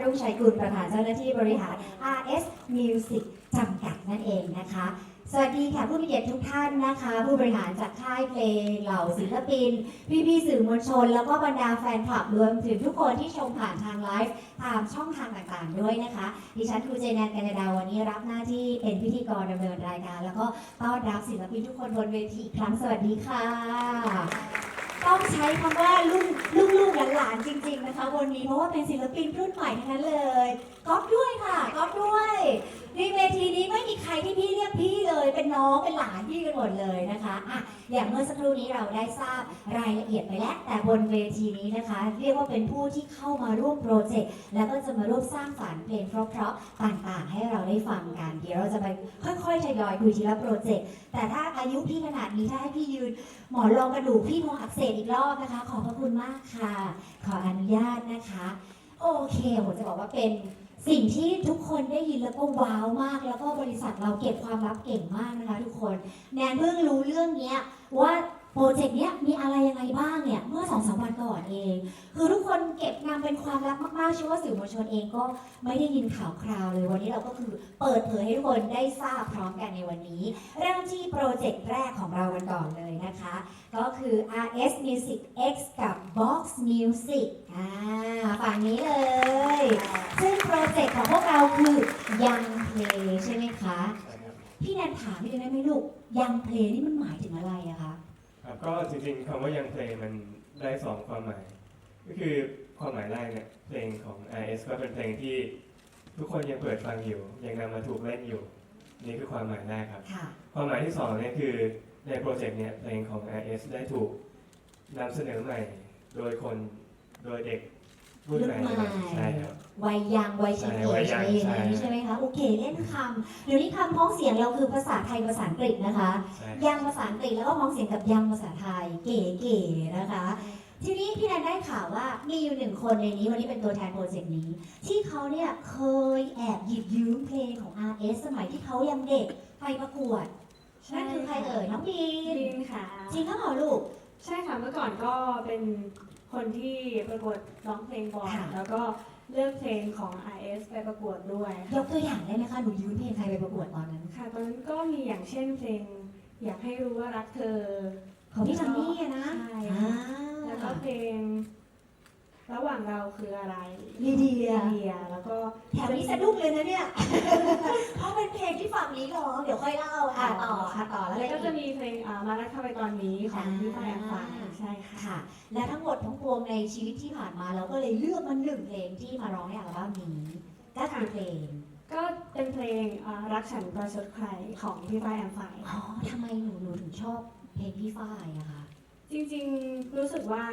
รุ่งชัยกุลประธานเจ้าหน้าที่บริหาร RS Music จำกัดนั่นเองนะคะ สวัสดีค่ะผู้มีเกียรติทุกท่านนะคะ ผู้บริหารจากค่ายเพลงเหล่าศิลปิน พี่ๆสื่อมวลชน แล้วก็บรรดาแฟนคลับรวมถึงทุกคนที่ชมผ่านทางไลฟ์ตามช่องทางต่างๆด้วยนะคะ ดิฉันครูเจแนนกัญญาดาวันนี้รับหน้าที่เป็นพิธีกรดำเนินรายการ แล้วก็ต้อนรับศิลปินทุกคนบนเวทีอีกครั้งสวัสดีค่ะ ต้องใช้คำว่าลูกลูกลูกๆหลานๆจริง ๆ นะคะ วันนี้เพราะว่าเป็นศิลปินรุ่นใหม่ทั้งนั้นเลยก๊อฟด้วยค่ะก๊อฟด้วย ในเวทีนี้ไม่มีใครที่พี่เรียกพี่เลย เป็นน้องเป็นหลานพี่กันหมดเลยนะคะอะอย่างเมื่อสักครู่นี้เราได้ทราบรายละเอียดไปแล้ว แต่บนเวทีนี้นะคะ เรียกว่าเป็นผู้ที่เข้ามาร่วมโปรเจกต์แล้วก็จะมาร่วมสร้างสรรค์เพลงเพราะๆต่างๆ ให้เราได้ฟังกัน เดี๋ยวเราจะไปค่อยๆทยอยคุยทีละโปรเจกต์แต่ถ้าอายุพี่ขนาดนี้ถ้าให้พี่ยืน หมอนรองกระดูกพี่คงอักเสบอีกรอบนะคะ ขอบพระคุณมากค่ะ ขออนุญาตนะคะ โอเคผมจะบอกว่าเป็น สิ่งที่ทุกคนได้ยินแล้วก็ว้าวมาก แล้วก็บริษัทเราเก็บความลับเก่งมากนะคะทุกคน แนนเพิ่งรู้เรื่องเนี้ยว่า โปรเจกต์เนี้ยมีอะไรยังไงบ้างเนี่ยเมื่อสองสามวันก่อนเอง คือทุกคนเก็บนำเป็นความลับมากๆเชื่อว่าสื่อมวลชนเองก็ไม่ได้ยินข่าวคราวเลยวันนี้เราก็คือเปิดเผยให้ทุกคนได้ทราบพร้อมกันในวันนี้ เริ่มที่โปรเจกต์แรกของเรากันก่อนเลยนะคะ ก็คือ RS Music X กับ Box Music อ่าฝั่งนี้เลย ซึ่งโปรเจกต์ของพวกเราคือยังเพลงใช่ไหมคะ พี่แนนถามพี่ได้ไหมลูกยังเพลงนี่มันหมายถึงอะไรอะคะ ครับก็จริงๆคำว่ายังเพลงมันได้สองความหมาย ก็คือความหมายแรกเนี่ยเพลงของ RS ก็เป็นเพลงที่ทุกคนยังเปิดฟังอยู่ ยังนำมาถูกเล่นอยู่ นี่คือความหมายแรกครับ ค่ะ ความหมายที่สองเนี่ยคือในโปรเจกต์เนี่ยเพลงของ RS ได้ถูกนำเสนอใหม่ โดยคนโดยเด็ก รุ่นใหม่รุ่นใหม่ใช่ครับ วัยยังวัยทีนใช่เอวัยจยังอะไรอย่างนี้ใช่ใช่ไหมคะโอเคเล่นคำเดี๋ยวนี้คำพ้องเสียงเราคือภาษาไทยภาษาอังกฤษนะคะ ใช่ยังภาษาอังกฤษแล้วก็พ้องเสียงกับยังภาษาไทยเก๋ๆนะคะ ทีนี้พี่แนนได้ข่าวว่ามีอยู่หนึ่งคนในนี้วันนี้เป็นตัวแทนโปรเจกต์นี้ ที่เขาเนี่ยเคยแอบหยิบยืมเพลงของ RS สมัยที่เขายังเด็กไปประกวดนั่นคือใครเอ่ยน้องบีนลินค่ะ จริงเขาเหรอลูก ใช่ค่ะเมื่อก่อนก็เป็น คนที่ประกวดร้องเพลงบ่อยค่ะ แล้วก็เลือกเพลงของ RS ไปประกวดด้วยยกตัวอย่างได้ไหมคะ หนูยืมเพลงใครไปประกวดตอนนั้นค่ะตอนนั้นก็มีอย่างเช่นเพลง อยากให้รู้ว่ารักเธอของพี่จอนนี่อะนะใช่อ่าแล้วก็เพลง ระหว่างเราคืออะไรลีเดีย เดียแล้วก็แถวนี้สะดุ้งเลยนะเนี่ย เพราะเป็นเพลงที่ฝั่งนี้ร้องเดี๋ยวค่อยเล่าอะต่อค่ะต่อแล้วแล้วก็ก็จะจะมีมีเพลงอ่ามารักเธอไปตอนนี้ของพี่ฝ้ายอันฟางใช่ค่ะ ค่ะ และทั้งหมดทั้งปวงในชีวิตที่ผ่านมาเราก็เลยเลือกมาหนึ่งเพลงที่มาร้องในอัลบั้มนี้ก็คือเพลงก็เป็นเพลงอ่ารักฉันประชดใครของพี่ฝ้ายอันฟางอ๋อทำไมหนูหนูถึงชอบเพลงพี่ฝ้ายอะคะ จริงๆ รู้สึกว่า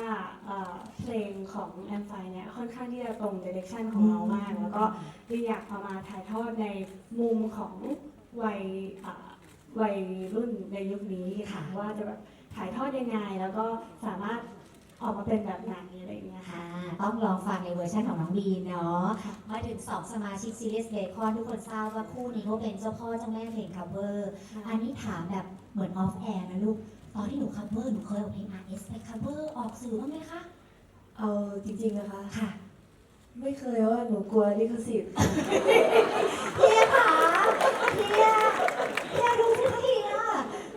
เอ่อเพลงของแอมไฟเนี่ยค่อนข้างที่จะตรงเดเรคชันของเรามาก แล้วก็เรียากเอามาถ่ายทอดในมุมของวัยเอ่อวัยรุ่นในยุคนี้ค่ะว่าจะแบบถ่ายทอดยังไงแล้วก็สามารถออกมาเป็นแบบไหนอะไรอย่างเงี้ยค่ะ อ่าต้องลองฟังในเวอร์ชันของน้องบีนเนาะ มาถึง 2 สมาชิกซีรีส์เบคอนทุกคนทราบว่าคู่นี้เขาเป็นเจ้าพ่อเจ้าแม่เพลง cover อันนี้ถามแบบเหมือนออฟแอร์นะลูก ตอนที่หนู cover หนูเคยเอาเพลง RS ไป cover ออกสื่อบ้างไหมคะ เอาจริงๆนะคะ ค่ะ ไม่เคยว่าหนูกลัวลิขสิทธิ์เฮียค่ะเฮียเฮียดูสิคะเฮีย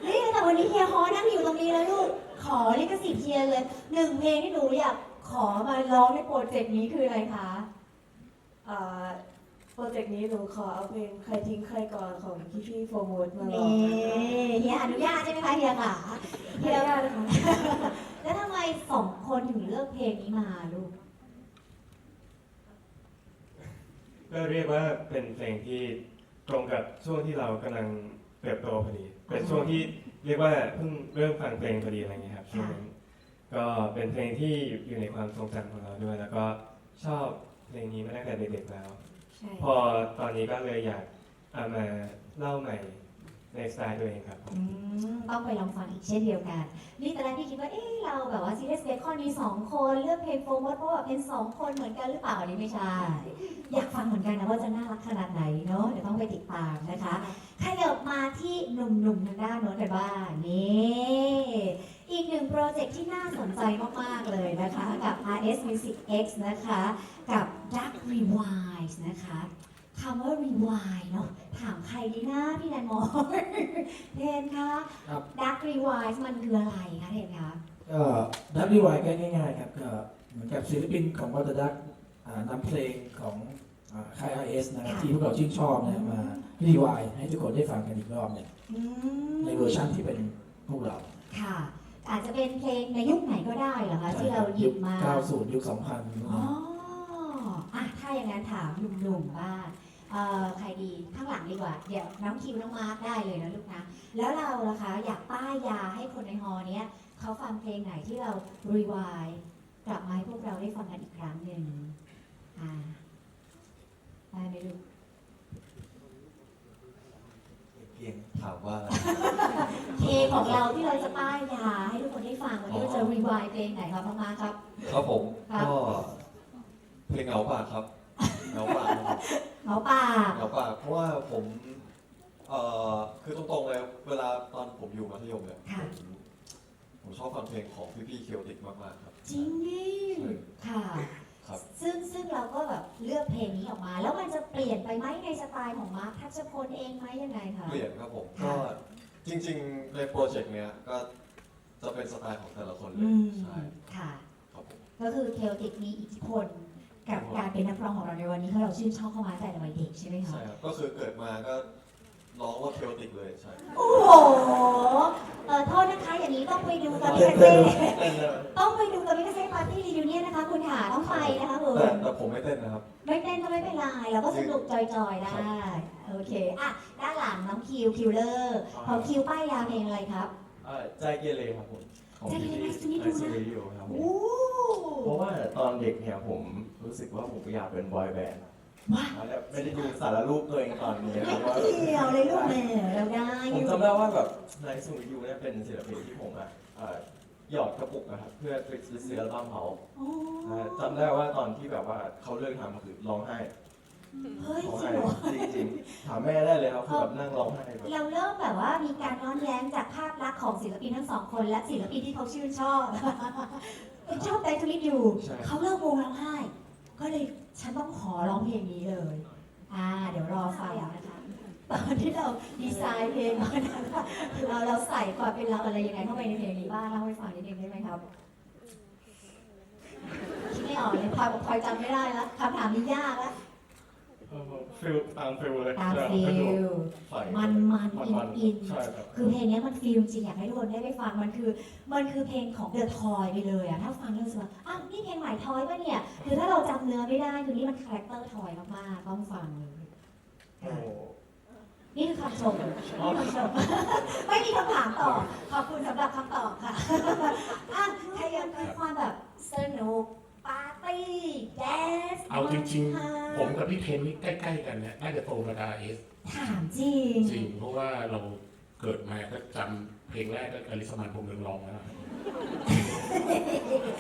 นี่แต่วันนี้เฮียฮอนั่งอยู่ตรงนี้แล้วลูก ขอลิขสิทธิ์เฮียเลยหนึ่งเพลงที่หนูอยากขอมาร้องในโปรเจกต์นี้คืออะไรคะอ่าโป รเจกต์นี้หนูขอเอาเพลงใครทิ้งใครก่อนของพี่พี่ๆโฟร์มูดมาร้องนี่นะคะเฮียอนุญาตใช่ไหมคะเฮียค่ะไม่ได้นะคะแล้วทำไมสองคนถึงเลือกเพลงนี้มาลูกก็เรียกว่าเป็นเพลงที่ตรงกับช่วงที่เรากำลังเติบโตพอดี เป็นช่วงที่เรียกว่าเพิ่งเริ่มฟังเพลงพอดีอะไรเงี้ยครับช่วงนั้นก็เป็นเพลงที่อยู่ในความทรงจำของเราด้วย แล้วก็ชอบเพลงนี้มาตั้งแต่เด็กๆแล้วใช่ พอตอนนี้ก็เลยอยากเอามาเล่าใหม่ในสไตล์ตัวเองครับ อืมต้องไปลองฟังอีกเช่นเดียวกัน นี่ตอนแรกพี่คิดว่า เอ๊ะเราแบบว่าซีรีส์เบคอนมีสองคนเลือกเพลงโฟมเพราะว่าเป็นสองคนเหมือนกันหรือเปล่าอันนี้ไม่ใช่ อยากฟังเหมือนกันนะว่าจะน่ารักขนาดไหนเนาะเดี๋ยวต้องไปติดตามนะคะขยับมาที่หนุ่มๆทางด้านโน้นกันบ้างนี่ อีกหนึ่งโปรเจกต์ที่น่าสนใจมาก ๆ เลยนะคะ กับ RS Music X นะคะ กับ Dark Rewind นะคะคำว่า Rewind เนาะถามใครดีนะพี่แนนมอเทนคะ ครับ Dark Rewind มันคืออะไรคะเทนคะ ก็ดับดีวายก็ง่ายๆครับก็เหมือนกับศิลปินของวัตดักนำเพลงของอ่าค่าย IS นะครับค่ะ ที่พวกเราชื่นชอบนะมารีวายให้ทุกคนได้ฟังกันอีกรอบหนึ่งอืมในเวอร์ชันที่เป็นพวกเรา ค่ะ อาจจะเป็นเพลงในยุคไหนก็ได้เหรอคะที่เราหยิบมา 90 ยุค2000อ๋ออะถ้าอย่างนั้นถามหนุ่มๆบ้างเอ่อใครดีข้างหลังดีกว่า เดี๋ยวน้องคิวน้องมาร์คได้เลยนะลูกนะ แล้วเราล่ะคะ อยากป้ายยาให้คนในฮอเนี้ยเขาฟังเพลงไหนที่เรารีวายกลับมาให้พวกเราได้ฟังกันอีกครั้งหนึ่งอ่าได้ไหมลูกเพียงถามว่าอะไรเพลง ของเราที่เราจะป้ายยาให้ทุกคนได้ฟังวันนี้เราจะรีวายเพลงไหนครับน้องมาร์คครับ ครับผมครับ ก็เพลงเหงาปากครับเหงาปากครับหมอป่าเหงาปากเพราะว่าผมเอ่อคือตรงๆเลยเวลาตอนผมอยู่มัธยมเนี่ยค่ะผมผมชอบฟังเพลงของพี่ๆเคียวติกมากๆครับ จริงดิใช่ค่ะ ครับ ซึ่งซึ่งเราก็แบบเลือกเพลงนี้ออกมา แล้วมันจะเปลี่ยนไปไหมในสไตล์ของมาร์คทัชพลเองไหมยังไงคะ เปลี่ยนครับผมค่ะก็ จริงๆ ในโปรเจกต์เนี้ยก็จะเป็นสไตล์ของแต่ละคนเลอืยมใช่ค่ะ ครับผมก็คือเคลติกมีอิทธิพลกับการเป็นนักร้องของเราในวันนี้เพราะเราชื่นชอบเข้ามาตั้งแต่วัยเด็กใช่ไหมคะใช่ครับก็คือเกิดมาก็ร้องว่าเคียวติกเลยใช่โอ้โหเออโทษนะคะอย่างนี้ต้องไปดูกับมิคาเต้เซ่นเต้นเลยต้องไปดูกับมิคาเซ่ปาร์ตี้รีวิวเนี่ยนะคะ คุณหาต้องไปนะคะคุณแต่แต่ผมไม่เต้นนะครับ ไม่เต้นก็ไม่เป็นไรเราก็สนุกจอยๆได้ โอเคอะด้านหลังน้องคิวคิวเลอร์ของคิวป้ายยาเพลงอะไรครับ เอ่อใจเกเรครับผมของใจเกเรพี่ Nice to meet you ไอซ์เรดิโอครับผมโอ้เพราะว่าตอนเด็กเนี่ยผมรู้สึกว่าผมอยากเป็นบอยแบนด์ว้าแล้วไม่ได้ดูสารรูปตัวเองตอนนี้ครับว่าเดียวเลยลูกแม่เราได้อผมยู่จำได้ว่าแบบไนซ์ซูยูเนี่ยเป็นศิลปินที่ผมอะเอ่อหยอดกระปุกนะครับเพื่อไปซื้ออัลบั้มเขาโอ้อ่าจำได้ว่าตอนที่แบบว่าเขาเลิกทำคือร้องไห้ เฮ้ยร้องจริไห้งเหรอจริงๆถามแม่ได้เลยครับคือแบบนั่งร้องไห้แบบเราเริ่มแบบว่ามีการย้อนแย้งจากภาพลักษณ์ของศิลปินทั้งสองคน และศิลปินที่เขาชื่นชอบชอบไดทูลิทอยู่ใช่เขาเลิกวงร้องไห้ ก็เลยฉันต้องขอร้องเพลงนี้เลย อ่า เดี๋ยวรอฟังนะคะ ตอนที่เราดีไซน์เพลงมานะคะเราเราใส่ความเป็นเราอะไรยังไงเข้าไปในเพลงนี้บ้างเล่าให้ฟังนิดนึงได้ไหมครับคิดไม่ออกเลยพลอยบอกพลอยจำไม่ได้แล้วคำถามนี้ยากแล้ว ฟิลตามฟิลเลยตามใช่ฟิก็ดูลใส่มันมันอินมันอินใช่ครับคือเพลงเนี้ยมันฟีลจริงอยากให้ทุกคนได้ไปฟังมันคือ มันคือเพลงของเดอะทอยไปเลยอะถ้าฟังแล้วรู้สึกว่าอ้าวนี่เพลงใหม่ทอยปะเนี่ย คือถ้าเราจำเนื้อไม่ได้คือนี่มันคาแรคเตอร์ทอยมากๆต้องฟังเลยโอ้นี่คือคำชมนี่คือคำชมไม่มีคำถามต่อ ขอบคุณสำหรับคำตอบค่ะอะใครยังมีความแบบสนุกปาร์ ตี้แดนซ์เอาจริง ๆ ผมกับพี่เทนนี่ใกล้ ๆ กันเนี่ยน่าจะโตมาดาเอสถามจริง จริงเพราะว่าเราเกิดมาก็จำเพลงแรกก็อลิสมันพงษ์เรืองร้องแล้ว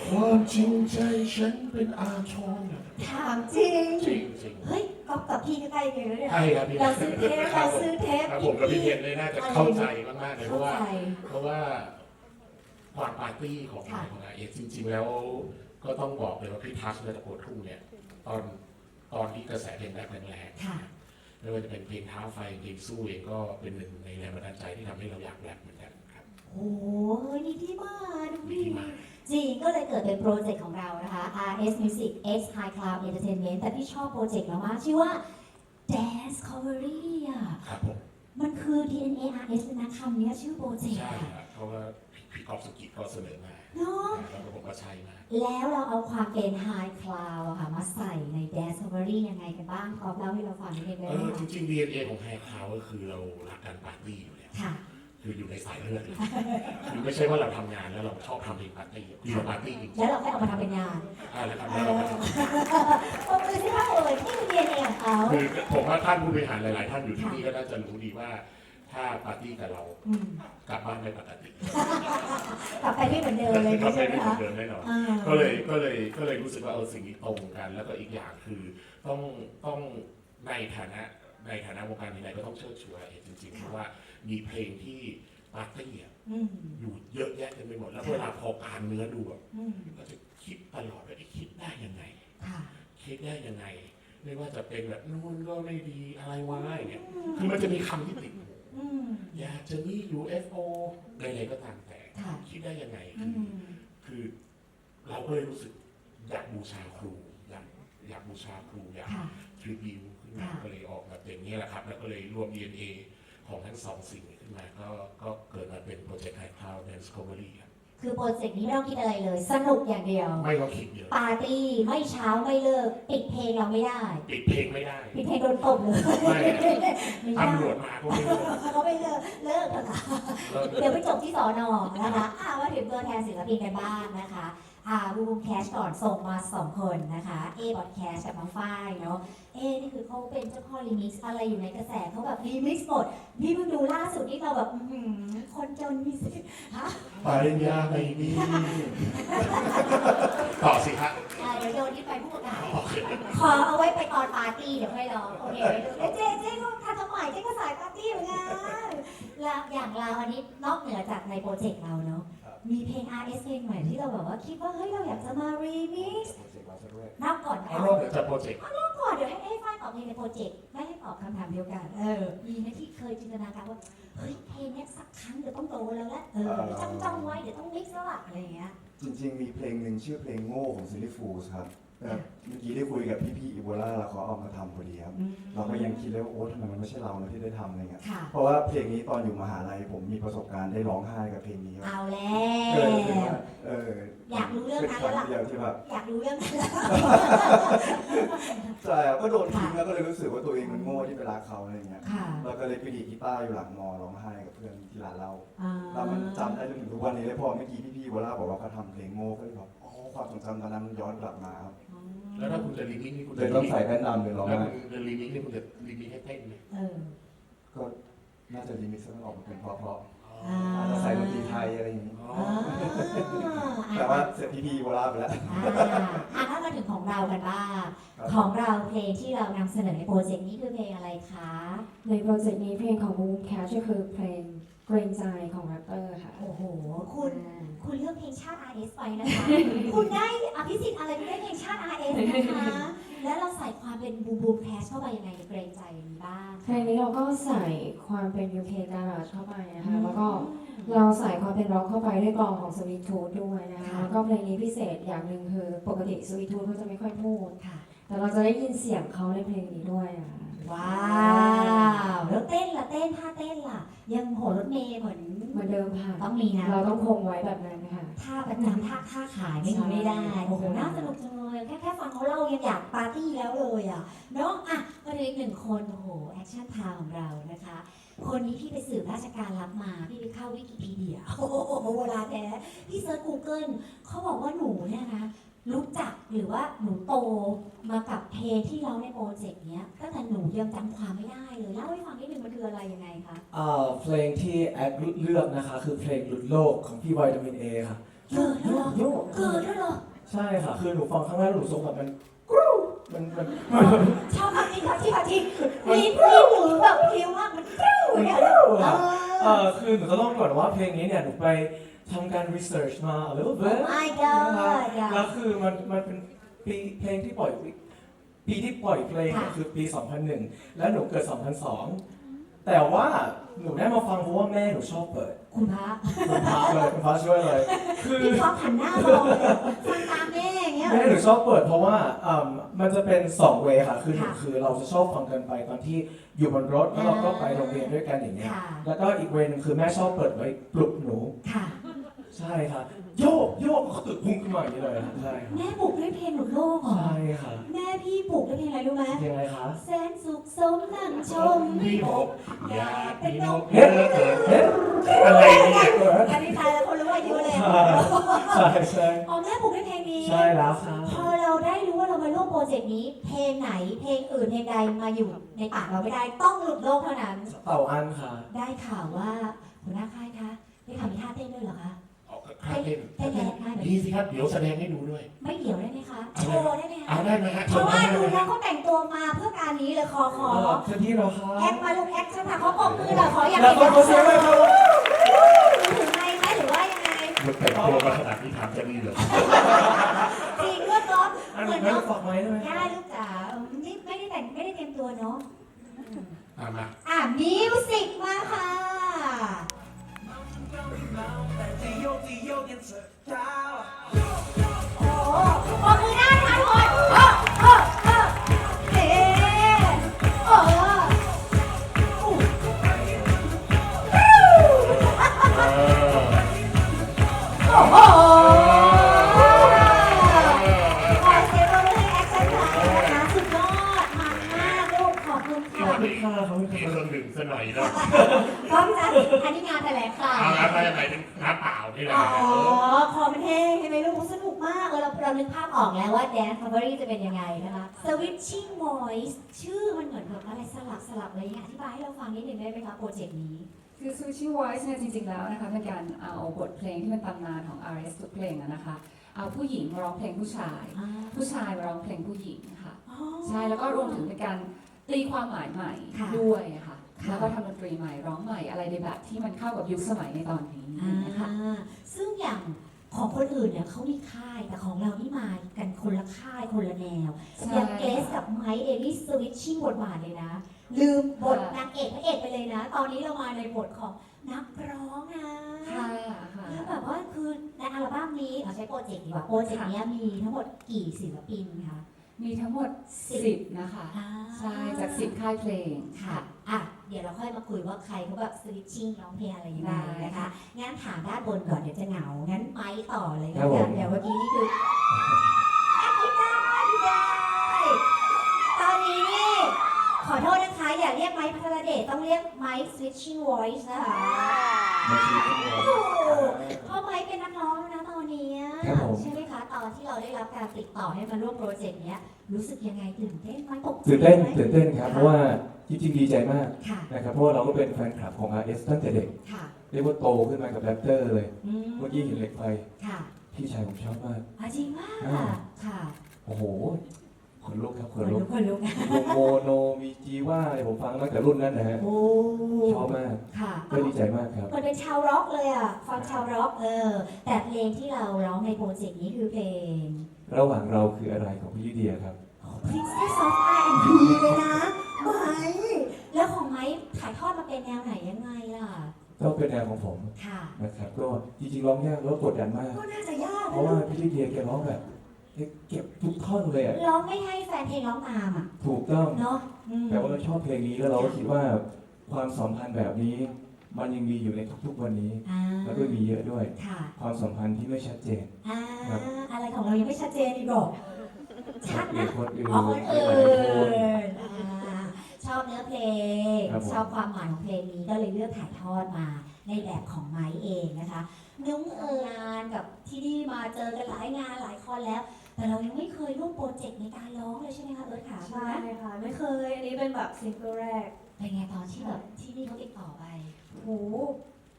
ความจริงใจฉันเป็นอาชรนะถามจริง จริงจริงเฮ้ยก๊อฟกับพี่ใกล้ๆกันแล้วเนี่ย ใช่ครับพี่เราซื้อเทปเราซื้อเทปครับผมกับพี่เทนเลยน่าจะเข้าใจมากๆเลยเพเข้าราะว่า ใจ เพราะว่าความปาร์ตี้ของค่ะ ของอาเอสจริง ๆ แล้ว ก็ต้องบอกเลยว่าพี่ทัชและตะโกนทุ่งเนี่ยตอนตอนที่กระแสเพลงแรกแรงๆค่ะไม่ว่าจะเป็นเพลงท้าไฟเพลงสู้เองก็เป็นหนึ่งในแรงบันดาลใจที่ทำให้เราอยากแรปเหมือนกันครับโอ้ยนี่ที่มาดูมีดิที่มาจริงก็เลยเกิดเป็นโปรเจกต์ของเรานะคะ RS Music X High Cloud Entertainment แต่พี่ชอบโปรเจกต์เรามากชื่อว่า Dance Covery อะ ครับผมมันคือ DNA RS เลยนะคำเนี้ยชื่อโปรเจกต์ใช่อะ ครับเพราะว่าพี่กอล์ฟสกิทก็เสนอมา เนาะแล้วก็ผมก็ใช่มาก แล้วเราเอาความเป็น High Cloud อะค่ะมาใส่ใน Dance Covery ยังไงกันบ้างกอฟเล่าให้เราฟังนิดนึงได้เอไหมอจคะริงๆ DNA ของไฮคลาวก็คือเรารักการปาร์ตี้อยู่แล้ว ค่ะ คืออยู่ในสายเลือดเลยคือไม่ใช่ว่าเราทำงานแล้วเราชอบทำเพลงปาร์ตี้คือเราปาร์ตี้จริงแล้วเราค่อยเอามาทำเป็นงานๆอ่าแล้วครับแล้วเราก็จะโอ้คือที่ว่าเออนี่คือ DNA ของเขา คือผมว่าท่านผู้บริหารหลาย ๆ ท่านอยู่ที่นี่ก็น่าจะรู้ดีว่า ถ้าปาร์ตี้กับเราอืมกลับบ้านไม่ปกติกลับไปไม่เหมือนเดิมเลยก็ใช่ไม่ไหมได้เหมือคะนเดิมแน่นอน อ่าก็เลยก็เลยก็เลยรู้สึกว่าเออสิ่งนี้ตรงกัน แล้วก็อีกอย่างคือต้องต้องในฐานะในฐานะวงการไหนๆก็ต้องเชิดชูอะไรจริงๆ เพราะว่ามีเพลงที่ปาร์ตี้อะอืมอยู่เยอะแยะเต็มไปหมด แล้วเวลาพอการเนื้อดูแบบอืมก็จะคิดตลอดว่าไอ้คิดได้ยังไง ค่ะคิดได้ยังไง ไม่ว่าจะเป็นแบบนู่นก็ไม่ดีอะไรวะอย่างเงี้ยคือมันจะมีคำที่ติดหู อืมอยากจะมี UFO อะไรๆก็ตามแต่ค่ะคิดได้ยังไงอืคือมคือเราก็เลยรู้สึกอยากบูชาครูอยากอยากบูชาครูอยาก ค่ะ ทริบิวขึ้นมาค่ะ ก็เลยออกมาเป็นอย่างนี้แหละครับ แล้วก็เลยรวม DNA ของทั้งสองสิ่งนี้ขึ้นมา ก็ก็เกิดมาเป็นโปรเจกต์ไฮคลาวด์แดนส์คอมเมดี้ครับ คือโปรเจกต์นี้ไม่ต้องคิดอะไรเลย สนุกอย่างเดียว ไม่ต้องคิดเยอะปาร์ตี้ไม่เช้าไม่เลิกปิดเพลงเราไม่ได้ ปิดเพลงไม่ได้ ปิดเพลงโดนตบเลยไม่ไม่ได้ตำรวจมาก็ไม่เลิกเขาไม่เลิกเลิกเถอะค่ะเลิกเดี๋ยวไปจบที่สอนอนะคะอ่ามาถึงตัวแทนศิลปินกันบ้างนะคะ อ่าบูมแคชก่อนส่งมาสองคนนะคะเอบอดแคชกับน้องฝ้ายเนาะเอนี่คือเขาเป็นเจ้าพ่อรีมิกซ์อะไรอยู่ในกระแสเขาแบบรีมิกซ์หมดพี่เพิ่งดูล่าสุดนี่เราแบบอื้อหือคนจนมีสิทธิ์ฮะปริญญาไม่มีต่อสิฮะอ่าเดี๋ยวโดนที่ไปพูดกันโอเคขอเอาไว้ไปตอนปาร์ตี้เดี๋ยวค่อยร้องโอเคเอ้ยเจ๊เจ๊ก็ทันสมัยเจ๊ก็สายปาร์ตี้เหมือนกันแล้วอย่างเราอันนี้นอกเหนือจากในโปรเจกต์เราเนาะครับ มีเพลง RS เพลงใหม่ที่เราแบบว่าคิดว่าเฮ้ยเราอยากจะมา remix โปรเจกต์เราซะด้วยนับก่อนเอาเอารอบเดี๋ยวจะโปรเจกต์ก่อนเดี๋ยวให้ให้ฝ้ายตอบเพลงในโปรเจกต์ไม่ให้ตอบคำถามเดียวกัน เออ มีไหมที่เคยจินตนาการว่าเฮ้ยเพลงเนี้ยสักครั้งเดี๋ยวต้องโตแล้วละเออจ้องจ้องๆไว้เดี๋ยวต้อง mix แล้วล่ะอะไรอย่างเงี้ยจริงๆ มีเพลงหนึ่งชื่อเพลงโง่ของซิลิฟูสครับ แต่เมื่อกี้ได้คุยกับพี่ๆอีโบลาแล้วเขาเอามาทำพอดีครับ เราก็ยังคิดเลยว่าโอ้ทำไมมันไม่ใช่เรานะที่ได้ทำอะไรเงี้ย ค่ะ เพราะว่าเพลงนี้ตอนอยู่มหาลัยผมมีประสบการณ์ได้ร้องไห้กับเพลงนี้ครับเอาแล้ก็เลยคิดวว่าเอออยากรู้เรื่องเป็นนั้นครั้แล้วงล่ะเดียวที่แบบอยากรู้เรื่องนั้นแล้วใช่ครับก็โดนทิ้งแล้วก็เลยรู้สึกว่าตัวเองมันโง่ที่ไปรักเขาอะไรเงี้ยค่ะเราก็เลยไปดีดกีตาร์อยู่หลังมอร้องไห้กับเพื่อนที่ร้านเรา อ่าแล้วมันจำได้จนถึงทุกวันนี้เลยพอเมื่อกี้พี่ๆโบลาบอกว่าเขาทำเพลงโง่ก็เลยแบบอ๋อความทรงจำตอนนั้นมันย้อนกลับมาครับ แล้วถ้าคุณจะรีมิกซ์นี่คุณเลจะยรีต้องมิกใส่ซ์แว่นดำเลยร้องแล้วไห้คุณจะรีมิกซ์นี่คุณจะรีมิกซ์ให้เต้นไหมเออก็น่าจะรีมิกซ์ให้มันออกมาเป็นเพราะๆอ่าอาจจะใส่ดนตรีไทยอะไรอย่างนี้ อ๋ออ่าแต่ว่าเสร็จพี่ๆโบราณไปแล้วอ่าอะถ้ามาถึงของเรากันบ้าง ครับ ของเราเพลงที่เรานำเสนอในโปรเจกต์นี้คือเพลงอะไรคะ ในโปรเจกต์นี้เพลงของ Boom Cash ก็คือเพลงเกรงใจของแรปเปอร์ค่ะโอ้โห คุณคุณเลือกเพลงชาติ RS ไปนะคะ คุณได้อภิสิทธิ์อะไรคุณได้เพลงชาติ RS นะคะ แล้วเราใส่ความเป็นบูมบูมแคชเข้าไปยังไงในเกรงใจนี้บ้างเพลงนี้เราก็ใส่ความเป็น UK Garage เข้าไปนะคะ แล้วก็เราใส่ความเป็นร็อกเข้าไปด้วยกลองของ Sweet Tooth ด้วยนะคะค่ะแล้วก็เพลงนี้พิเศษอย่างหนึ่งคือปกติ Sweet Tooth เขาจะไม่ค่อยพูด ค่ะ แต่เราจะได้ยินเสียงเขาในเพลงนี้ด้วยอะ ว้าวแล้วเต้นล่ะเต้นท่าเต้นล่ะ ยังโหรถเมย์เหมือนเหมือนเดิมค่ะ ต้องมีนะเราต้องคงไว้แบบนั้นค่ะท่าประจำท่าท่าขายไม่มีไม่ได้โอ้โหน่าสนุกจังเลยแค่แค่ฟังเขาเล่ายังอยากปาร์ตี้แล้วเลยอะเนาะอะมาถึงอีกหนึ่งคนโอ้โหแอคชั่นทาวของเรานะคะ คนนี้พี่ไปสืบราชการรับมาพี่ไปเข้าวิกิพีเดียโอ้โหโบราณแท้พี่เซิร์ช Google เขาบอกว่าหนูเนี่ยนะ รู้จักหรือว่าหนูโตมากับเพลงที่เราในโปรเจกต์เนี้ยตั้งแต่หนูยังจำความไม่ได้เลยเล่าให้ฟังนิดนึงมันคืออะไรยังไงคะอ่าเพลงที่แอดเลือกนะคะคือเพลงหลุดโลกของพี่วิตามินเอค่ะเกิดแล้วเหรอโยกเกิดแล้วเหรอใช่ค่ะ คือหนูฟังครั้งแรกหนูทรงแบบมันกรูมันมันชอบคำนี้ค่ะที่ค่ะที่ลิ้นพี่หนูแบบเพลียวมากมันกรูเนี่ยเออ เออคือหนูจะต้องก่อนว่าเพลงนี้เนี่ยหนูไป ทำการ research มา a little bit my god แล้วคือมันมันเป็นปีเพลงที่ปล่อยปีปีที่ปล่อยเพลงเนี่ยค่ะ คือปี 2001 แล้วหนูเกิด 2002 แต่ว่าหนูได้มาฟังเพราะว่าแม่หนูชอบเปิดคุณพระคุณพระเลยคุณพระช่วยเลย คือ พี่ท็อปหันหน้ามองเลยฟังตามแม่อย่างเงี้ย แม่หนูชอบเปิดเพราะว่าอ่ามันจะเป็น2เวค่ะคือหนึ่งค่ะคือเราจะชอบฟังกันไปตอนที่อยู่บนรถแล้วเราก็ไปโรงเรียนด้วยกันอย่างเงี้ยค่ะ แล้วก็อีกเวนึงคือแม่ชอบเปิดไว้ปลุกหนู ค่ะ ใช่ค่ะโยกโยกเขาตึกพุ่งขึ้นมาอย่างนี้เลยค่ะใช่ค่ะแม่ปลูกด้วยเพลงหลุดโลกเหรอใช่ค่ะแม่พี่ปลูกด้วยเพลงอะไรรู้ไหมยังไงคะแสนสุขสมนั่งชมมีหกอยากมีนกเฮ็ดเฮ็ดอะไรเนี่ยอันนี้ทายแล้วคนรู้อายุเลยใช่ใช่อ๋อแม่ปลูกด้วยเพลงนี้ใช่แล้วค่ะพอเราได้รู้ว่าเรามาร่วมโปรเจกต์นี้ เพลงไหนเพลงอื่นเพลงใดมาอยู่ในปากเราไม่ได้ต้องหลุดโลกเท่านั้นเต่าอันค่ะได้ข่าวว่าหัวหน้าค่ายคะได้ทำท่าเต้นด้วยเหรอคะ อ๋อก็ค่าเต้นเต้นแดนได้ไหมดีสิครับ เดี๋ยวแสดงให้ดูด้วย ไม่เกี่ยวได้ไหมคะ โชว์ได้ไหมคะเอาได้ไหมฮะเพราะว่าดูแล้วเขาแต่งตัวมาเพื่อการนี้เลยขอขอเช่นที่เราครัแอคบมาลูกแอคชั่นค่ะเขาปรบมือหน่อยขออย่างแล้วเดีก็ยวขอเสียงเลยครับถึงไงไหมหรือว่ายังไงมันแต่งตัวมาขนาดนี้ทำจะดีเหรอจริงด้วยก๊อฟอันเหมืนี้อนไม่เนาะฝากไว้ได้ไหมได้ลูกจ๋าเออนี่ไม่ได้แต่งไม่ได้เตรียมตัวเนาะ เอามาอะมิวสิกมาค่ะ โอ้โหปรบมือได้ค่ะทุกคนเออเออเออเฮ้โอ้โอ้โหขอเสียงปรบมือให้แอคชั่นค่ะนะคะสุดยอดมันมากลูกขอบคุณขค่ะอบคุณค่ะขอบคุณค่ะเครื่องดื่มซะหน่อยนะพร้อมจ้ะอันนี้งานแถลงข่าวเอาละไปไหนเป็ นน้ำเปล่านี่แหละอ๋อคอมันแห้งใช่ไหมลูกสนุกมากเออเราเรานึกภาพออกแล้วว่า Dance Favori จะเป็นยังไงนะคะ Switching Voice ชื่อมันเหมือนแบบอะไรสลับสลับอะไรอย่างเงี้ยอธิบายให้เราฟังนิดหนึ่งได้ไหมคะโปรเจกต์นี้ คือ Switching Voice เนี่ยจริงๆ แล้วนะคะเป็นการเอาบทเพลงที่เป็นตำนานของ RS ทุกเพลงอะนะคะ เอาผู้หญิงมาร้องเพลงผู้ชาย ผู้ชายมาร้องเพลงผู้หญิงค่ะ ใช่แล้วก็รวมถึงเป็นการตีความหมายใหม่ค่ะ ด้วยค่ะค่ะ แล้วก็ทำดนตรีใหม่ร้องใหม่อะไรในแบบที่มันเข้ากับยุคสมัยในตอนนี้นะคะอ่าซึ่งอย่างของคนอื่นเนี่ยเขามีค่ายแต่ของเรานี่มากันคนละค่ายคนละแนวใช่อย่างเกสกับไมค์เอลิสสวิตชิ่งบทบาทเลยนะ ลืมบทค่ะนางเอกพระเอกไปเลยนะ ตอนนี้เรามาในบทของนักร้องนะค่ะค่ะแล้วแบบว่าคือในอัลบั้มนี้เอาใช้โปรเจกต์ดีกว่าโปรเจกต์เนี้ยมีทั้งหมดกี่ศิลปินคะมีทั้งหมด 10 นะคะอ่าใช่ จาก 10 ค่ายเพลงค่ะ อะเดี๋ยวเราค่อยมาคุยว่าใครเขาแบบสวิตชิ่งร้องเพลงอะไรยังไงได้นะคะงั้นถามด้านบนก่อนเดี๋ยวจะเหงางั้นไม้ต่อเลยครันะบผคะมเดี๋ยวเมื่อกี้นี่คืออะคิดได้คิดได้ตอนนี้นี่ขอโทษนะคะอย่าเรียกไม้พัทรเดชต้องเรียกไม้ switching voice นะคะมาชีกันเลยถูกเพราะไม้เป็นนักร้องแล้วนะตอนนี้ครับผมใช่ไหมคะตอนที่เราได้รับการติดต่อให้มาร่วมโปรเจกต์เนี้ยรู้สึกยังไงตื่นเต้นไหมตกใจตื่นเต้นไหมตื่นเต้นครับเพราะว่าจริงๆดีใจมากค่ะ นะครับเพราะว่าเราก็เป็นแฟนคลับของ RS ตั้งแต่เด็กค่ะเรียกว่าโตขึ้นมากับแรปเตอร์เลย อืเมื่อกี้เห็นเหล็กไฟค่ะพี่ชายผมชอบมากอะจริงมากอ่าค่ะค่ะโอ้โหขนลุกครับขคนนลุลุกกคนลุกวงโมโนมีจีว่าอะไรผมฟังตั้งแต่รุ่นนั้นนะฮะโอ้ชอบมากค่ะก็ดีใจมากครับ มันเป็นชาวร็อกเลยอะฟังชาวร็อกเออ แต่เพลงที่เราร้องในโปรเจกต์นี้คือเพลง ระหว่างเราคืออะไรของพี่ลิเดียครับ Princess of R&B เลยนะ ไม้แล้วของไม้ถ่ายทอดมาเป็นแนวไหนยังไงล่ะ ก็เป็นแนวของผมค่ะ นะครับ ก็จริงๆร้องยากแล้วกดดันมาก ก็น่าจะยากเพนะราะว่าลูกพี่ลิเดียแกร้องแบบเก็บทุกท่อนเลยอะร้องไม่ให้แฟนเพลงร้องตามอะ ถูกต้องเนาะอืมแต่ว่าเราชอบเพลงนี้แล้วเราก็คิดว่าความสัมพันธ์แบบนี้ มันยังมีอยู่ในทุกๆวันนี้อ่าแล้วก็มีเยอะด้วยค่ะความสัมพันธ์ที่ไม่ชัดเจนอ่าครับอะไรของเรายังไม่ชัดเจนอีกหรอกชัดหรืนะอคนอื่นอ๋อคนอื่หลายคนนอ่า ชอบเนื้อเพลง ครับผม ชอบความหมายของเพลงนี้ก็เลยเลือกถ่ายทอดมาในแบบของไม้เองนะคะ นุ้งเอิญงานกับที่นี่มาเจอกันหลายงานหลายคนแล้ว แต่เรายังไม่เคยร่วมโปรเจกต์ในการร้องเลยใช่ไหมคะเอิร์ธขาใช่ค่ะไม่เคย อันนี้เป็นแบบซิงเกิลแรกเป็นไงตอนที่แบบที่นี่เขาติดต่อไป โห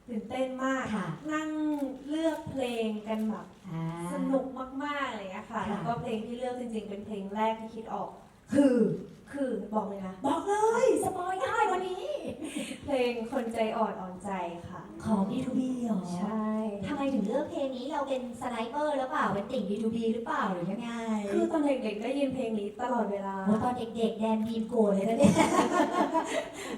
ตื่นเต้นมาก ค่ะ นั่งเลือกเพลงกันแบบอ่า สนุกมากๆอะไรอย่างเลยค่ะ ค่ะ แล้วก็เพลงที่เลือกจริงๆ เป็นเพลงแรกที่คิดออก คือ คือบอกเลยนะ บอกเลย สปอยได้วันนี้ งคนใจอ่อนอ่อนใจค่ะ ของ B2B เหรอใช่ทำไมถึงเลือกเพลงนี้เราเป็นสไนเปอร์หรือเปล่าเป็นติ่ง B2B หรือเปล่าหรือยังไงคือตอนเด็กๆได้ยินเพลงนี้ตลอดเวลา โอ้ตอนเด็กๆ แดนบีมโกรธเลยนะเนี่ย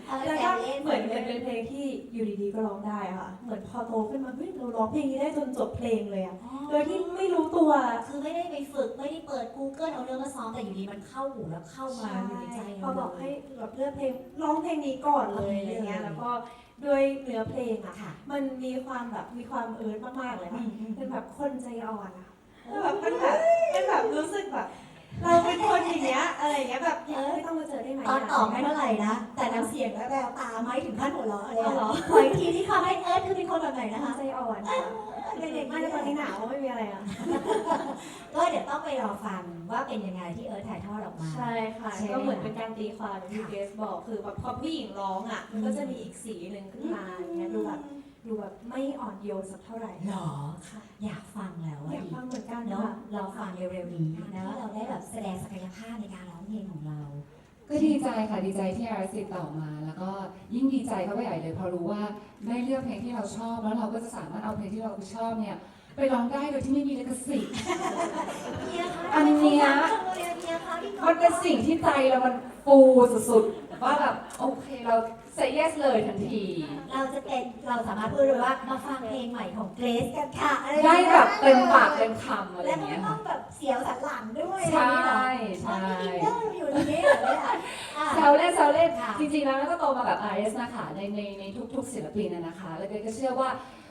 เออแล้วก็แซวล่นเหมือนเป็นเป็นเพลงที่อยู่ดีๆก็ร้องได้อะค่ะ เหมือนพอโตขึ้นมาเฮ้ยเราร้องเพลงนี้ได้จนจบเพลงเลยอะอ๋อโดยที่ไม่รู้ตัว คือไม่ได้ไปฝึกไม่ได้เปิด Google เอาเรื่องมาซ้อมแต่อยู่ดีมันเข้าหูแล้วเข้ามาอยู่ในใจพอบอกให้แบบเลือกเพลงร้องเพลงนี้ก่อนเลยอะไรเงี้ยแล้วก็ด้วยเนื้อเพลงอะค่ะ มันมีความแบบมีความเอิร์ธมากๆเลยอืค่ะมอืมเป็นแบบคนใจอ่อนอะแบบเป็นแบบเป็นแบบรู้สึกแบบเราเป็นคนอย่างเงี้ยอะไรอย่างเงี้ยแบบเออไม่ต้องมาเจอได้ไหมตอนตอบไม่เท่าไหร่นะ แต่น้ำเสียงและแววตาไม่ถึงขั้นหัวเราะเลยเอาเหรออะขออีกทีที่เขาให้เอิร์ธคือเป็นคนแบบไหนนะนะคะคะใจอ่อนค่ะ เด็กๆไม่ตอนนี้หนาวไม่มีอะไรอะก็เดี๋ยวต้องไปรอฟังว่าเป็นยังไงที่เอิร์ธถ่ายทอดออกมา ใช่ค่ะ ใช่ไหมก็เหมือนเป็นการตีความที่เกสบอกคือแบบพอผู้หญิงร้องอะ มันก็จะมีอีกสีหนึ่งขึ้นมาอย่างเงี้ยดูแบบดูแบบไม่อ่อนโยนสักเท่าไหร่หรออยากฟังแล้วอะอยากดิฟังเหมือนกันเนาะค่ะ เราฟังเร็วๆนี้นะว่าเราได้แบบแสดงศักยภาพในการร้องเพลงของเรา ก็ดีใจค่ะดีใจที่อาร์ติดต่อมา แล้วก็ยิ่งดีใจเข้าไปใหญ่เลยเพราะรู้ว่าได้เลือกเพลงที่เราชอบ แล้วเราก็จะสามารถเอาเพลงที่เราชอบเนี่ยไปร้องได้โดยที่ไม่มีลิขสิทธิ์ เฮียคะอันเนี้ย เฮียคะพี่ก๊อมัฟนเป็นสิ่งที่ใจเรามันฟูสุดๆว่าแบบโอเคเรา say yes เลยทันที เราจะเป็นเราสามารถพูดเลยว่ามาฟังเพลงใหม่ของเกรซกันค่ะอะไรอย่างได้เงี้ยแบบเต็มปากเต็มคำอะไรอแล้วย่างก็เงี้ยต้อค่ะงแบบเสียวสันหลังด้วยใช่ใช่ใช่อินเนอร์อยู่ตรงนี้เหรอเนี่ยอะ แซวเล่นแซวเล่นค่ะ จริงๆแล้วก็โตมาแบบ RS นะคะในในในทุกๆศิลปินนะนะคะ แล้วก็เชื่อว่า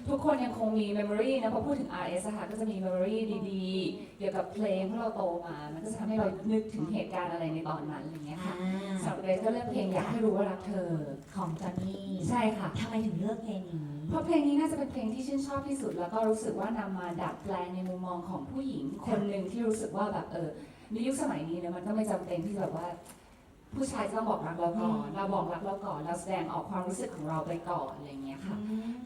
ทุกคนยังคงมี memory นะพอพูดถึง RS อะค่ะก็จะมี memory ดีๆ เกี่ยวกับเพลงที่เราโตมา มันก็จะทำให้เรานึกถึงเหตุการณ์อะไรในตอนนั้นอะไรอย่างเงี้ยอ่าค่ะสำหรับเกรซก็เลือกเพลงอยากให้รู้ว่ารักเธอของจอนนี่ใช่ค่ะทำไมถึงเลือกเพลงนี้ เพราะเพลงนี้น่าจะเป็นเพลงที่ชื่นชอบที่สุด แล้วก็รู้สึกว่านำมาดัดแปลงในมุมมองของผู้หญิงคนหนึ่งที่รู้สึกว่าแบบเออในยุคสมัยนี้เนี่ยมันก็ไม่จำเป็นที่แบบว่า ผู้ชายจะต้องบอกรักเราก่อนเราบอกรักเราก่อนเราแสดงออกความรู้สึกของเราไปก่อนอะไรอย่างเงี้ยค่ะ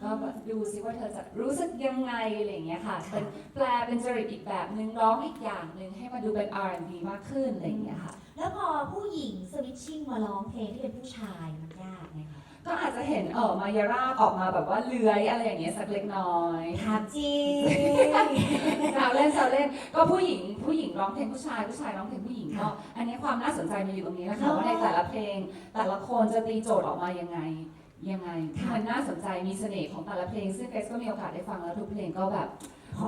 ก็แบบดูซิว่าเธอจะรู้สึกยังไงอะไรอย่างเงี้ยค่ะเป็นแปลเป็นจริตอีกแบบหนึ่งร้องอีกอย่างหนึ่งให้มาดูเป็น R&B มากขึ้นอะไรอย่างเงี้ยค่ะ แล้วพอผู้หญิงสวิตชิ่งมาร้องเพลงที่เป็นผู้ชายมันยา กไหมคะก็อาจจะเห็นเออมายาราบออกมาแบบว่าเลื้อยอะไรอย่างเงี้ยสักเล็กน้อยถามจริงแซวเล่นแซวเล่นก็ผู้หญิงผู้หญิงร้องเพลงผู้ชายผู้ชายร้องเพลงผู้หญิงก็อันนี้ความน่าสนใจมันอยู่ตรงนี้นะคะเนอะว่าในแต่ละเพลง แต่ละคนจะตีโจทย์ออกมายังไงยังไงค่ะมันน่าสนใจมีเสน่ห์ของแต่ละเพลงซึ่งเกรซก็มีโอกาสได้ฟังแล้วทุกเพลงก็แบบ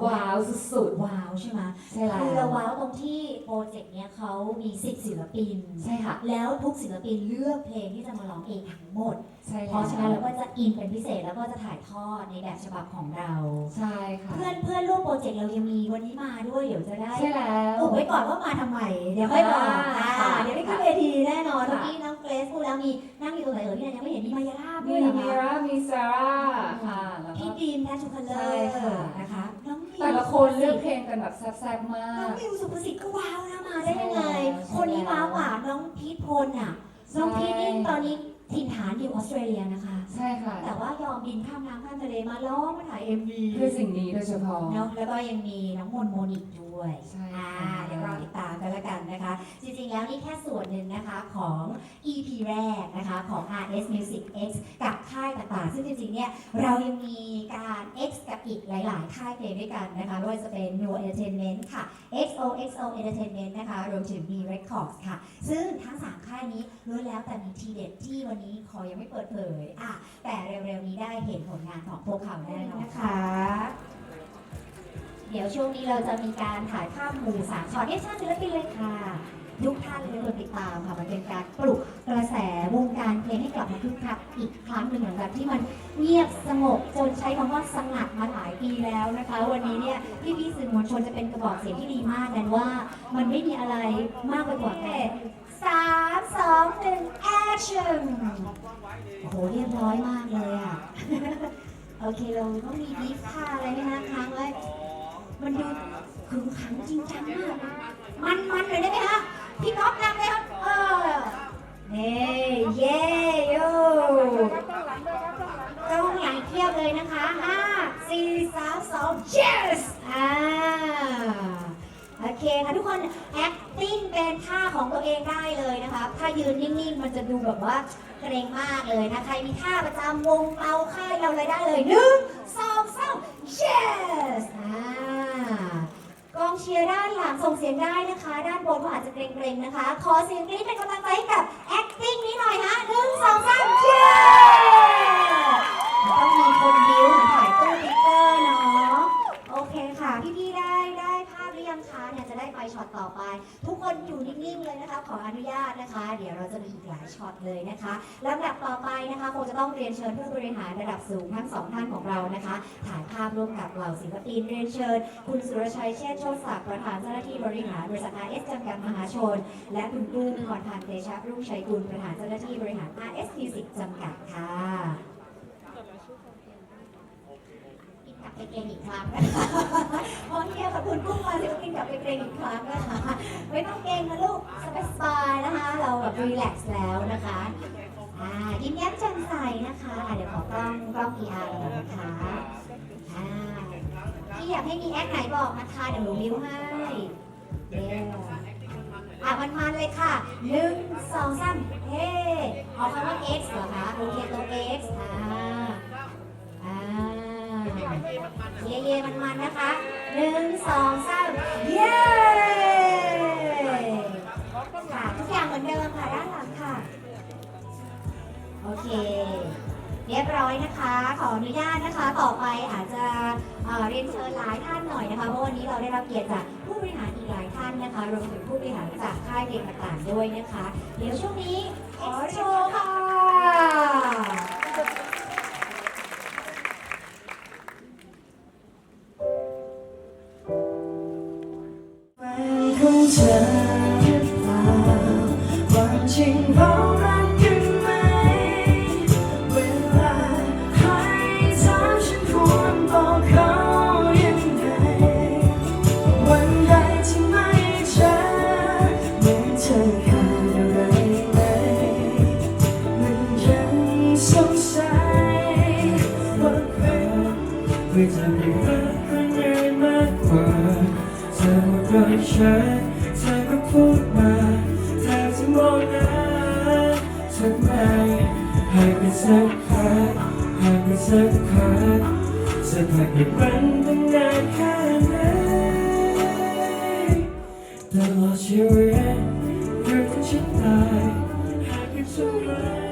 ว้าวสุดว้าวใช่ไหมๆใช่แล้คือเราวว้าวตรงที่โปรเจกต์เนี้ยเขามีสิบศิลปิน ใช่ค่ะ แล้วทุกศิลปินเลือกเพลงที่จะมาร้องเองทั้งหมด ใช่เพแล้วราะฉะนั้นเราก็จะอินเป็นพิเศษแล้วก็จะถ่ายทอดในแบบฉบับของเรา ใช่ค่ะเพื่อนเพื่อนร่วมโปรเจกต์เรายังมีวันนี้มาด้วยเดี๋ยวจะได้ใช่แล้ว อุบไว้ก่อนว่ามาทำไมเดี๋ยวค่อยบอกอ่าอ่าค่ะเดี๋ยวได้ขึ้นเวทีแน่นอนค่ะ เมื่อกี้น้องเกรซพูดแล้วมีนั่งอยู่ตรงไหนเอ่ยพี่แนนยังไม่เห็นมีมายาลาบด้มีวยเหรอมีคะรามีซาร่าค่ะแล้วก็ พี่ดีมแทชูคัลเลอใช่ร์ค่ะ นะคะน้องมิว แต่ละคนเลือกเพลงกันแบบแซ่บๆมาน้องก มิวสุภสิทธิ์ก็ว้าวนะมาได้ยังไง ใช่แล้วคนนี้ว้าวกว่าน้องพีทพลอะ น้องพีทนี่ตอนนี้ถิ่นฐานอยู่ออสเตรเลียนะคะ ใช่ค่ะแต่ว่ายอมบินข้ามน้ำข้ามทะเลมาร้องมาถ่ายเอ็มวีเพื่อสิ่งนี้โดยเฉพาะเนาะแล้วก็ยังมีน้องมนต์โมนิกด้วยใช่อ่าค่ะเดี๋ยวรอติ จริงๆ แล้วนี่แค่ส่วนหนึ่งนะคะของ EP แรกนะคะของ RS Music X กับค่ายต่างๆ ซึ่งจริงๆ เนี่ยเรายังมีการ X กับอีกหลายๆ ค่ายเพลงด้วยกันนะคะไม่ว่าจะเป็น New Entertainment ค่ะ XOXO Entertainment นะคะรวมถึง B Records ค่ะ ซึ่งทั้ง 3 ค่ายนี้ล้วนแล้วแต่มีทีเด็ดที่วันนี้ขอยังไม่เปิดเผยอะแต่เร็วๆ นี้ได้เห็นผลงานของพวกเขาแน่นอนนะคะ เดี๋ยวช่วงนี้เราจะมีการถ่ายภาพหมู่สามช็อตเรียกชาติศิลปินเลยค่ะ ทุกท่านเลยคนติดตามค่ะมันเป็นการปลุกกระแสวงการเพลงให้กลับมาคึกคักอีกครั้งหนึ่งเหมือนกันที่มันเงียบสงบจนใช้คำว่าสงัดมาหลายปีแล้วนะคะ วันนี้เนี่ยพี่พี่ๆสื่อมวลชนจะเป็นกระบอกเสียงที่ดีมากนั้นว่า มันไม่มีอะไรมากไปกว่าแค่สามสองหนึ่ง action โอ้โหเรียบร้อยมากเลยอะ โอเคเราต้องมีบีฟท่าอะไรไหมนะค้างไว้ มันดูขึงขังจริงจังมาก มันมันเลยได้ไหมคะพี่ก๊อฟนำเลยครับเออเฮ้เย่โยต้องหลังเทียบเลยนะคะห้าสี่สามสอง cheers อ่าโอเคค่ะทุกคน acting เป็นท่าของตัวเองได้เลยนะคะ ถ้ายืนนิ่ง ๆ มันจะดูแบบว่าเกรงมากเลยนะ ใครมีท่าประจำวงเราค่ายเราเลยได้เลยหนึ่งสองสาม yes อ่า กองเชียร์ด้านหลังส่งเสียงได้นะคะ ด้านบนก็อาจจะเกรงๆนะคะ ขอเสียงกรี๊ดเป็นกำลังใจให้กับ acting นี้หน่อยฮะหนึ่งสองสามเชียร์ต้องมีคนบิ้วถ่ายตู้ติ๊กเกอร์เนาะโอเคค่ะพี่ๆได้ ยังคะเนี่ยจะได้ไปช็อตต่อไป ทุกคนอยู่นิ่งๆเลยนะคะ ขออนุญาตนะคะ เดี๋ยวเราจะมีอีกหลายช็อตเลยนะคะลำดับต่อไปนะคะคงจะต้องเรียนเชิญผู้บริหารระดับสูงทั้งสองท่านของเรานะคะถ่ายภาพร่วมกับเหล่าศิลปินเรียนเชิญ คุณสุรชัยเชษฐโชติศักดิ์ประธานเจ้าหน้าที่บริหารบริษัท RS จำกัดมหาชน และคุณกุ้งพรพันธ์เตชะรุ่งชัยกุลประธานเจ้าหน้าที่บริหาร RS Music จำกัดค่ะ กลับ ไปเกณฑ์อีกครั้งนะคะพอเฮียกับคุณกุ้งมาศิลปินกลับไปเกณฑ์อีกครั้งนะคะไม่ต้องเกรงนะลูกสบายๆนะคะ เราแบบรีแลกซ์แล้วนะคะอ่ายิ้มแย้มแจ่มใสนะคะอะเดี๋ยวขอกล้องกล้อง PR ก่อนนะคะอ่าพี่อยากให้มีแอคไหนบอกนะคะเดี๋ยวหนูมิวให้เย้อะมันๆเลยค่ะหนึ่งสองสามเฮ้เอาคำว่า X เหรอคะโอเคตัว X อ่าอ่า เย่เย่มันๆนนะคะหนึ่งสองสามเย้ค่ะทุกอย่างเหมือนเดิมค่ะด้านหลังค่ะ โอเค เรียบร้อยนะคะ ขออนุญาตนะคะ ต่อไปอาจจะเอ่อเรียนเชิญหลายท่านหน่อยนะคะ เพราะวันนี้เราได้รับเกียรติจากผู้บริหารอีกหลายท่านนะคะ รวมถึงผู้บริหารจากค่ายเพลงต่างๆด้วยนะคะ เดี๋ยวช่วงนี้ขอโชว์ค่ะ ว่จะมีรักคนอื่นมากกว่าเธอหมดรักฉันเธอก็พูดมาเธอจะมองหน้าฉันไหมให้ไปสักพักให้ไปสักพักสักพักอีกวันตั้งนานแค่ไหนตลอดชีวิตหรือถึงฉันตายหากเป็นเท่าไ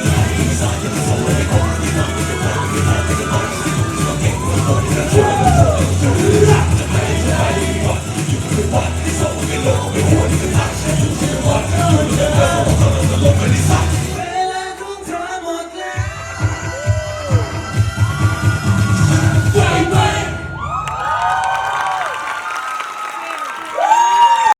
We're